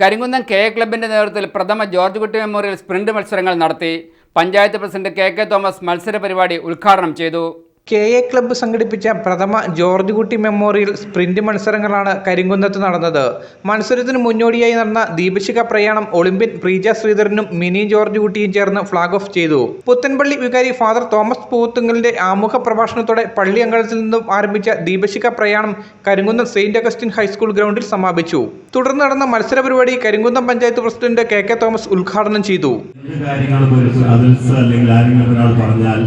Karimkunnam K A ക്ലബിന്റെ നേതൃത്വത്തിൽ പ്രഥമ ജോർജ് കുട്ടി മെമ്മോറിയൽ സ്പ്രിന്റ് മത്സരങ്ങൾ നടത്തി. Panchayat president K K Thomas മത്സര പരിപാടി ഉദ്ഘാടനം ചെയ്തു. കെ എ ക്ലബ്ബ് സംഘടിപ്പിച്ച പ്രഥമ ജോർജ് കുട്ടി മെമ്മോറിയൽ സ്പ്രിന്റ് മത്സരങ്ങളാണ് കരിങ്കുന്നത്ത് നടന്നത്. മത്സരത്തിന് മുന്നോടിയായി നടന്ന ദീപശിഖ പ്രയാണം ഒളിമ്പ്യൻ പ്രീജ ശ്രീധരനും മിനി ജോർജ് കുട്ടിയും ചേർന്ന് ഫ്ളാഗ് ഓഫ് ചെയ്തു. പുത്തൻപള്ളി വികാരി ഫാദർ തോമസ് പൂത്തുങ്കലിന്റെ ആമുഖ പ്രഭാഷണത്തോടെ പള്ളി അങ്കണത്തിൽ നിന്നും ആരംഭിച്ച ദീപശിഖ പ്രയാണം കരിങ്കുന്നം സെയിന്റ് അഗസ്റ്റിൻ ഹൈസ്കൂൾ ഗ്രൗണ്ടിൽ സമാപിച്ചു. തുടർന്ന് നടന്ന മത്സര പരിപാടി Karimkunnam panchayat president K K Thomas ഉദ്ഘാടനം ചെയ്തു. അല്ലെങ്കിൽ ആരെങ്കിലും ഒരാൾ പറഞ്ഞാൽ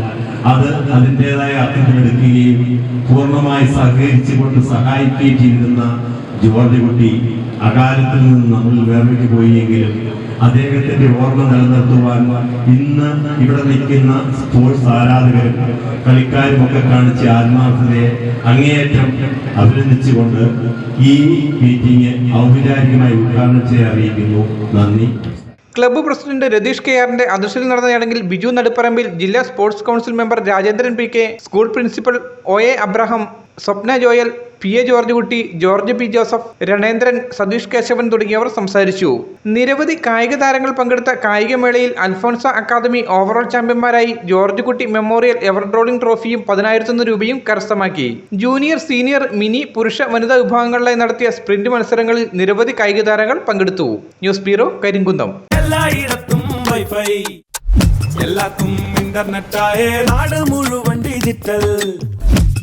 അത് അതിന്റെതായ അർത്ഥത്തിലെടുക്കുകയും പൂർണമായി സഹകരിച്ചുകൊണ്ട് സഹായിക്കുകയും ചെയ്തിരുന്ന ജോർജ് കുട്ടി അകാലത്തിൽ നിന്ന് നമ്മൾ വേർവിട്ട് പോയെങ്കിലും അദ്ദേഹത്തിന്റെ ഓർമ്മ നിലനിർത്തുവാൻ ഇന്ന് ഇവിടെ നിൽക്കുന്ന സ്പോർട്സ് ആരാധകരും കളിക്കാരും ഒക്കെ കാണിച്ച ആത്മാർത്ഥതയെ അങ്ങേയറ്റം അഭിനന്ദിച്ചുകൊണ്ട് ഈ മീറ്റിംഗ് ഔപചാരികമായി ഉദ്ഘാടനം ചെയ്യാൻ അറിയിക്കുന്നു. നന്ദി. ക്ലബ്ബ് പ്രസിഡന്റ് രതീഷ് കെ ആറിന്റെ അധ്യക്ഷതയിൽ നടന്ന ചടങ്ങിൽ ബിജു നടുപ്പറമ്പിൽ ജില്ലാ sports council member Rajendran P K school principal O A Abraham Swapna Joel P A George Kutty George P Joseph Ranendran Satheesh Keshavan തുടങ്ങിയവർ സംസാരിച്ചു. നിരവധി കായിക താരങ്ങൾ പങ്കെടുത്ത കായികമേളയിൽ Alphonsa academy overall ചാമ്പ്യന്മാരായി George Kutty memorial ever rolling ട്രോഫിയും പതിനായിരത്തൊന്ന് രൂപയും കരസ്ഥമാക്കി. ജൂനിയർ സീനിയർ മിനി പുരുഷ വനിതാ വിഭാഗങ്ങളിലായി നടത്തിയ സ്പ്രിന്റ് മത്സരങ്ങളിൽ നിരവധി കായിക താരങ്ങൾ പങ്കെടുത്തു. News bureau Karimkunnam. എല്ലായിടത്തും വൈഫൈ. എല്ലാത്തും ഇന്റർനെറ്റായ നാട് മുഴുവൻ ഡിജിറ്റൽ.